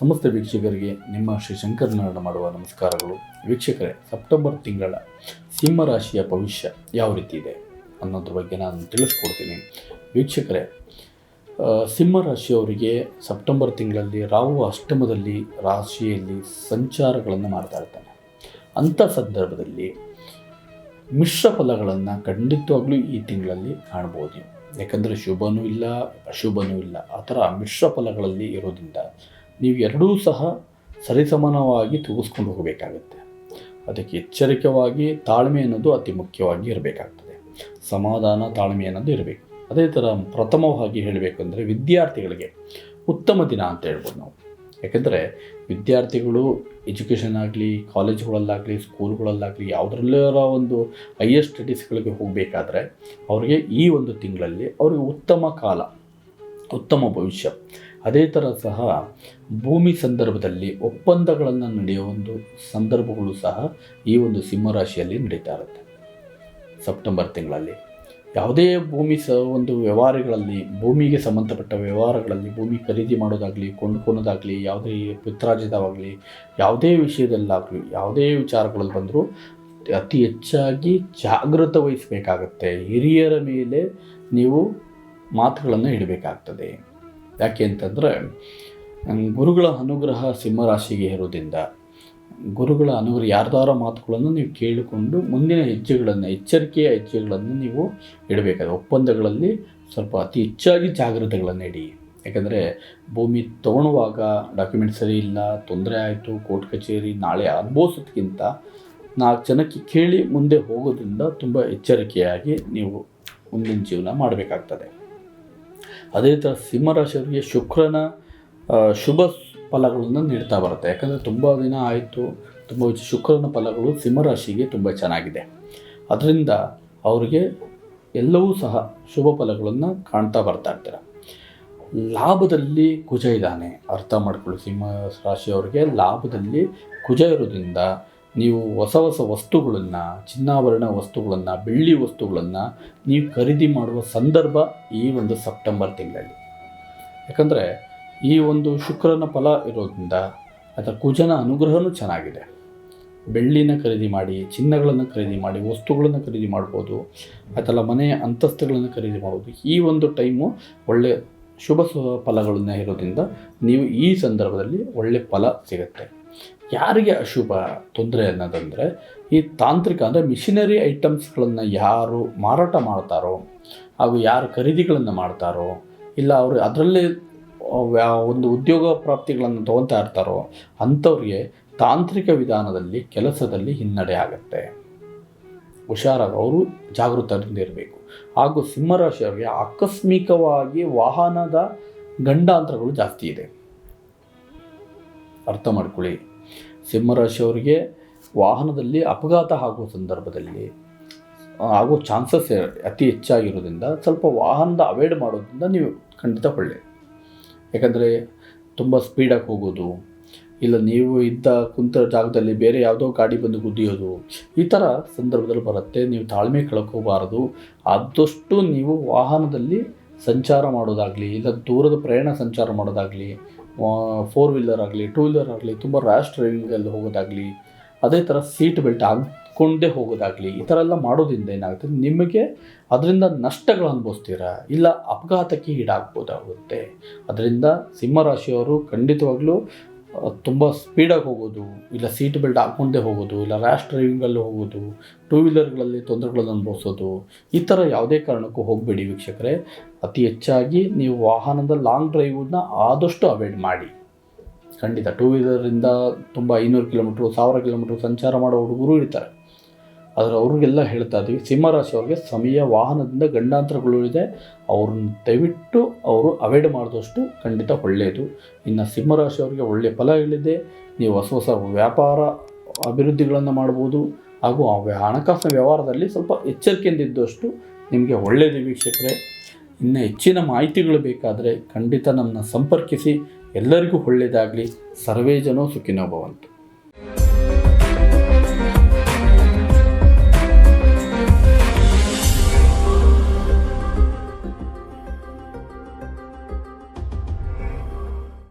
ಸಮಸ್ತ ವೀಕ್ಷಕರಿಗೆ ನಿಮ್ಮ ಶ್ರೀ ಶಂಕರನಾರಾಯಣ ಮಾಡುವ ನಮಸ್ಕಾರಗಳು. ವೀಕ್ಷಕರೇ, ಸೆಪ್ಟೆಂಬರ್ ತಿಂಗಳ ಸಿಂಹರಾಶಿಯ ಭವಿಷ್ಯ ಯಾವ ರೀತಿ ಇದೆ ಅನ್ನೋದ್ರ ಬಗ್ಗೆ ನಾನು ತಿಳಿಸ್ಕೊಡ್ತೀನಿ. ವೀಕ್ಷಕರೇ ಸಿಂಹರಾಶಿಯವರಿಗೆ ಸಿಂಹ ರಾಶಿಯವರಿಗೆ ಸೆಪ್ಟೆಂಬರ್ ತಿಂಗಳಲ್ಲಿ ರಾಹು ಅಷ್ಟಮದಲ್ಲಿ ರಾಶಿಯಲ್ಲಿ ಸಂಚಾರಗಳನ್ನು ಮಾಡ್ತಾ ಇರ್ತಾನೆ. ಅಂಥ ಸಂದರ್ಭದಲ್ಲಿ ಮಿಶ್ರ ಫಲಗಳನ್ನು ಖಂಡಿತವಾಗ್ಲೂ ಈ ತಿಂಗಳಲ್ಲಿ ಕಾಣ್ಬೋದು. ಯಾಕಂದರೆ ಶುಭನೂ ಇಲ್ಲ, ಅಶುಭನೂ ಇಲ್ಲ. ಆ ಥರ ಮಿಶ್ರ ಫಲಗಳಲ್ಲಿ ಇರೋದ್ರಿಂದ ನೀವು ಎರಡೂ ಸಹ ಸರಿಸಮಾನವಾಗಿ ತೂಗಿಸ್ಕೊಂಡು ಹೋಗಬೇಕಾಗುತ್ತೆ. ಅದಕ್ಕೆ ಎಚ್ಚರಿಕೆವಾಗಿ ತಾಳ್ಮೆ ಅನ್ನೋದು ಅತಿ ಮುಖ್ಯವಾಗಿ ಇರಬೇಕಾಗ್ತದೆ. ಸಮಾಧಾನ, ತಾಳ್ಮೆ ಅನ್ನೋದು ಇರಬೇಕು. ಅದೇ ಥರ ಪ್ರಥಮವಾಗಿ ಹೇಳಬೇಕಂದ್ರೆ ವಿದ್ಯಾರ್ಥಿಗಳಿಗೆ ಉತ್ತಮ ದಿನ ಅಂತ ಹೇಳ್ಬೋದು ನಾವು. ಯಾಕೆಂದರೆ ವಿದ್ಯಾರ್ಥಿಗಳು ಎಜುಕೇಷನ್ ಆಗಲಿ, ಕಾಲೇಜುಗಳಲ್ಲಾಗಲಿ, ಸ್ಕೂಲ್ಗಳಲ್ಲಾಗಲಿ ಯಾವುದ್ರಲ್ಲಾರ ಒಂದು ಹೈಯರ್ ಸ್ಟಡೀಸ್ಗಳಿಗೆ ಹೋಗಬೇಕಾದ್ರೆ ಅವರಿಗೆ ಈ ಒಂದು ತಿಂಗಳಲ್ಲಿ ಅವರಿಗೆ ಉತ್ತಮ ಕಾಲ, ಉತ್ತಮ ಭವಿಷ್ಯ ಅದೇ ಥರ ಸಹ ಭೂಮಿ ಸಂದರ್ಭದಲ್ಲಿ ಒಪ್ಪಂದಗಳನ್ನು ನಡೆಯುವ ಒಂದು ಸಂದರ್ಭಗಳು ಸಹ ಈ ಒಂದು ಸಿಂಹರಾಶಿಯಲ್ಲಿ ನಡೀತಾ ಇರುತ್ತೆ. ಸೆಪ್ಟೆಂಬರ್ ತಿಂಗಳಲ್ಲಿ ಯಾವುದೇ ಭೂಮಿ ಸ ಒಂದು ವ್ಯವಹಾರಗಳಲ್ಲಿ ಭೂಮಿಗೆ ಸಂಬಂಧಪಟ್ಟ ವ್ಯವಹಾರಗಳಲ್ಲಿ ಭೂಮಿ ಖರೀದಿ ಮಾಡೋದಾಗಲಿ, ಕೊಂಡುಕೊಳ್ಳೋದಾಗಲಿ, ಯಾವುದೇ ಪಿತ್ರಾಜಿತವಾಗಲಿ ಯಾವುದೇ ವಿಷಯದಲ್ಲಾಗಲಿ, ಯಾವುದೇ ವಿಚಾರಗಳಲ್ಲಿ ಬಂದರೂ ಅತಿ ಹೆಚ್ಚಾಗಿ ಜಾಗೃತ ವಹಿಸಬೇಕಾಗತ್ತೆ. ಹಿರಿಯರ ಮೇಲೆ ನೀವು ಮಾತುಗಳನ್ನು ಇಡಬೇಕಾಗ್ತದೆ. ಯಾಕೆ ಅಂತಂದರೆ ಗುರುಗಳ ಅನುಗ್ರಹ ಸಿಂಹರಾಶಿಗೆ ಇರೋದ್ರಿಂದ ಗುರುಗಳ ಅನುಗ್ರಹ, ಯಾರ್ದಾರ ಮಾತುಗಳನ್ನು ನೀವು ಕೇಳಿಕೊಂಡು ಮುಂದಿನ ಹೆಜ್ಜೆಗಳನ್ನು, ಎಚ್ಚರಿಕೆಯ ಹೆಜ್ಜೆಗಳನ್ನು ನೀವು ಇಡಬೇಕಾದ್ರೆ ಒಪ್ಪಂದಗಳಲ್ಲಿ ಸ್ವಲ್ಪ ಅತಿ ಹೆಚ್ಚಾಗಿ ಜಾಗ್ರತೆಗಳನ್ನು ಇಡಿ. ಯಾಕಂದರೆ, ಭೂಮಿ ತಗೊಳ್ಳುವಾಗ ಡಾಕ್ಯುಮೆಂಟ್ ಸರಿ ಇಲ್ಲ, ತೊಂದರೆ ಆಯಿತು, ಕೋರ್ಟ್ ಕಚೇರಿ ನಾಳೆ ಅನುಭವಿಸೋದಕ್ಕಿಂತ ನಾಲ್ಕು ಜನಕ್ಕೆ ಕೇಳಿ ಮುಂದೆ ಹೋಗೋದ್ರಿಂದ ತುಂಬ ಎಚ್ಚರಿಕೆಯಾಗಿ ನೀವು ಮುಂದಿನ ಜೀವನ ಮಾಡಬೇಕಾಗ್ತದೆ. ಅದೇ ಥರ ಸಿಂಹರಾಶಿಯವರಿಗೆ ಶುಕ್ರನ ಶುಭ ಫಲಗಳನ್ನು ನೀಡ್ತಾ ಬರುತ್ತೆ. ಯಾಕಂದರೆ ತುಂಬ ದಿನ ಆಯಿತು, ತುಂಬ ಶುಕ್ರನ ಫಲಗಳು ಸಿಂಹರಾಶಿಗೆ ತುಂಬ ಚೆನ್ನಾಗಿದೆ. ಅದರಿಂದ ಅವರಿಗೆ ಎಲ್ಲವೂ ಸಹ ಶುಭ ಫಲಗಳನ್ನು ಕಾಣ್ತಾ ಬರ್ತಾ ಇರ್ತಾರೆ. ಲಾಭದಲ್ಲಿ ಕುಜ ಇದ್ದಾನೆ. ಅರ್ಥ ಮಾಡ್ಕೊಳ್ಳಿ, ಸಿಂಹ ರಾಶಿಯವರಿಗೆ ಲಾಭದಲ್ಲಿ ಕುಜ ಇರೋದ್ರಿಂದ ನೀವು ಹೊಸ ಹೊಸ ವಸ್ತುಗಳನ್ನು, ಚಿನ್ನಾಭರಣ ವಸ್ತುಗಳನ್ನು, ಬೆಳ್ಳಿ ವಸ್ತುಗಳನ್ನು ನೀವು ಖರೀದಿ ಮಾಡುವ ಸಂದರ್ಭ ಈ ಒಂದು ಸೆಪ್ಟೆಂಬರ್ ತಿಂಗಳಲ್ಲಿ. ಯಾಕಂದರೆ ಈ ಒಂದು ಶುಕ್ರನ ಫಲ ಇರೋದ್ರಿಂದ ಅಥವಾ ಕುಜನ ಅನುಗ್ರಹನೂ ಚೆನ್ನಾಗಿದೆ. ಬೆಳ್ಳಿನ ಖರೀದಿ ಮಾಡಿ, ಚಿನ್ನಗಳನ್ನು ಖರೀದಿ ಮಾಡಿ, ವಸ್ತುಗಳನ್ನು ಖರೀದಿ ಮಾಡ್ಬೋದು, ಅಥವಾ ಮನೆಯ ಅಂತಸ್ತುಗಳನ್ನು ಖರೀದಿ ಮಾಡ್ಬೋದು, ಈ ಒಂದು ಟೈಮು ಒಳ್ಳೆಯ ಶುಭ ಫಲಗಳನ್ನ ಇರೋದ್ರಿಂದ ನೀವು ಈ ಸಂದರ್ಭದಲ್ಲಿ ಒಳ್ಳೆ ಫಲ ಸಿಗುತ್ತೆ. ಯಾರಿಗೆ ಅಶುಭ ತೊಂದರೆ ಅನ್ನೋದಂದರೆ, ಈ ತಾಂತ್ರಿಕ ಅಂದರೆ ಮಿಷಿನರಿ ಐಟಮ್ಸ್ಗಳನ್ನು ಯಾರು ಮಾರಾಟ ಮಾಡ್ತಾರೋ, ಹಾಗೂ ಯಾರು ಖರೀದಿಗಳನ್ನು ಮಾಡ್ತಾರೋ, ಇಲ್ಲ ಅವರು ಅದರಲ್ಲೇ ಒಂದು ಉದ್ಯೋಗ ಪ್ರಾಪ್ತಿಗಳನ್ನು ತೊಗೊತಾ ಇರ್ತಾರೋ, ಅಂಥವ್ರಿಗೆ ತಾಂತ್ರಿಕ ವಿಧಾನದಲ್ಲಿ, ಕೆಲಸದಲ್ಲಿ ಹಿನ್ನಡೆ ಆಗುತ್ತೆ. ಹುಷಾರಾಗಿ ಅವರು ಜಾಗೃತದಿಂದ ಇರಬೇಕು. ಹಾಗೂ ಸಿಂಹರಾಶಿಯವರಿಗೆ ಆಕಸ್ಮಿಕವಾಗಿ ವಾಹನದ ಗಂಡಾಂತರಗಳು ಜಾಸ್ತಿ ಇದೆ. ಅರ್ಥ ಮಾಡ್ಕೊಳ್ಳಿ. ಸಿಂಹರಾಶಿಯವರಿಗೆ ವಾಹನದಲ್ಲಿ ಅಪಘಾತ ಆಗುವ ಸಂದರ್ಭದಲ್ಲಿ ಆಗೋ ಚಾನ್ಸಸ್ ಅತಿ ಹೆಚ್ಚಾಗಿರೋದ್ರಿಂದ ಸ್ವಲ್ಪ ವಾಹನದ ಅವಾಯ್ಡ್ ಮಾಡೋದ್ರಿಂದ ನೀವು ಖಂಡಿತ ಒಳ್ಳೆ. ಯಾಕಂದರೆ ತುಂಬ ಸ್ಪೀಡಾಗಿ ಹೋಗೋದು, ಇಲ್ಲ ನೀವು ಇದ್ದ ಕುಂತ ಜಾಗದಲ್ಲಿ ಬೇರೆ ಯಾವುದೋ ಗಾಡಿ ಬಂದು ಗುದ್ದಿಯೋದು, ಈ ಥರ ಸಂದರ್ಭದಲ್ಲಿ ಬರುತ್ತೆ. ನೀವು ತಾಳ್ಮೆ ಕಳ್ಕೋಬಾರದು ಆದಷ್ಟು ನೀವು ವಾಹನದಲ್ಲಿ ಸಂಚಾರ ಮಾಡೋದಾಗಲಿ, ಇಲ್ಲ ದೂರದ ಪ್ರಯಾಣ ಸಂಚಾರ ಮಾಡೋದಾಗಲಿ ಫೋರ್ ವೀಲರ್ ಆಗಲಿ ಟೂ ವೀಲರ್ ಆಗಲಿ, ತುಂಬ ರ್ಯಾಶ್ ಡ್ರೈವಿಂಗಲ್ಲಿ ಹೋಗೋದಾಗಲಿ, ಅದೇ ಥರ ಸೀಟ್ ಬೆಲ್ಟ್ ಹಾಕ್ಕೊಂಡೇ ಹೋಗೋದಾಗಲಿ, ಈ ಥರ ಎಲ್ಲ ಮಾಡೋದ್ರಿಂದ ಏನಾಗುತ್ತೆ? ನಿಮಗೆ ಅದರಿಂದ ನಷ್ಟಗಳು ಅನುಭವಿಸ್ತೀರಾ? ಇಲ್ಲ ಅಪಘಾತಕ್ಕೆ ಈಡಾಗ್ಬೋದಾಗುತ್ತೆ. ಅದರಿಂದ ಸಿಂಹರಾಶಿಯವರು ಖಂಡಿತವಾಗ್ಲೂ ತುಂಬ ಸ್ಪೀಡಾಗಿ ಹೋಗೋದು, ಇಲ್ಲ ಸೀಟ್ ಬೆಲ್ಟ್ ಹಾಕ್ಕೊಂಡೇ ಹೋಗೋದು, ಇಲ್ಲ ರ್ಯಾಶ್ ಡ್ರೈವಿಂಗಲ್ಲಿ ಹೋಗೋದು ಟೂ ವೀಲರ್ಗಳಲ್ಲಿ ತೊಂದರೆಗಳನ್ನು ಅನುಭವಿಸೋದು, ಈ ಥರ ಯಾವುದೇ ಕಾರಣಕ್ಕೂ ಹೋಗಬೇಡಿ ವೀಕ್ಷಕರೇ. ಅತಿ ಹೆಚ್ಚಾಗಿ ನೀವು ವಾಹನದ ಲಾಂಗ್ ಡ್ರೈವನ್ನ ಆದಷ್ಟು ಅವಾಯ್ಡ್ ಮಾಡಿ. ಖಂಡಿತ ಟೂ ವೀಲರಿಂದ ತುಂಬ ಐನೂರು ಕಿಲೋಮೀಟ್ರು ಸಾವಿರ ಕಿಲೋಮೀಟ್ರ್ ಸಂಚಾರ ಮಾಡೋ ಹುಡುಗರು ಇರ್ತಾರೆ. ಆದರೆ ಅವ್ರಿಗೆಲ್ಲ ಹೇಳ್ತಾ ಇದ್ದೀವಿ ಸಿಂಹರಾಶಿಯವ್ರಿಗೆ ಸಮಯ ವಾಹನದಿಂದ ಗಂಡಾಂತರಗಳು ಇದೆ ಅವ್ರನ್ನ ದಯವಿಟ್ಟು ಅವರು ಅವಾಯ್ಡ್ ಮಾಡಿದಷ್ಟು ಖಂಡಿತ ಒಳ್ಳೆಯದು ಇನ್ನು ಸಿಂಹರಾಶಿ ಅವರಿಗೆ ಒಳ್ಳೆಯ ಫಲಗಳಿದೆ, ನೀವು ಹೊಸ ಹೊಸ ವ್ಯಾಪಾರ ಅಭಿವೃದ್ಧಿಗಳನ್ನು ಮಾಡ್ಬೋದು, ಹಾಗೂ ಆ ಹಣಕಾಸಿನ ವ್ಯವಹಾರದಲ್ಲಿ ಸ್ವಲ್ಪ ಎಚ್ಚರಿಕೆಯಿಂದ ಇದ್ದಷ್ಟು ನಿಮಗೆ ಒಳ್ಳೆಯದು ವೀಕ್ಷಕರೇ. ಇನ್ನು ಹೆಚ್ಚಿನ ಮಾಹಿತಿಗಳು ಬೇಕಾದರೆ ಖಂಡಿತ ನಮ್ಮನ್ನು ಸಂಪರ್ಕಿಸಿ, ಎಲ್ಲರಿಗೂ ಒಳ್ಳೆಯದಾಗಲಿ ಸರ್ವೇ ಜನೋ ಸುಖಿನೋ ಭವಂತು.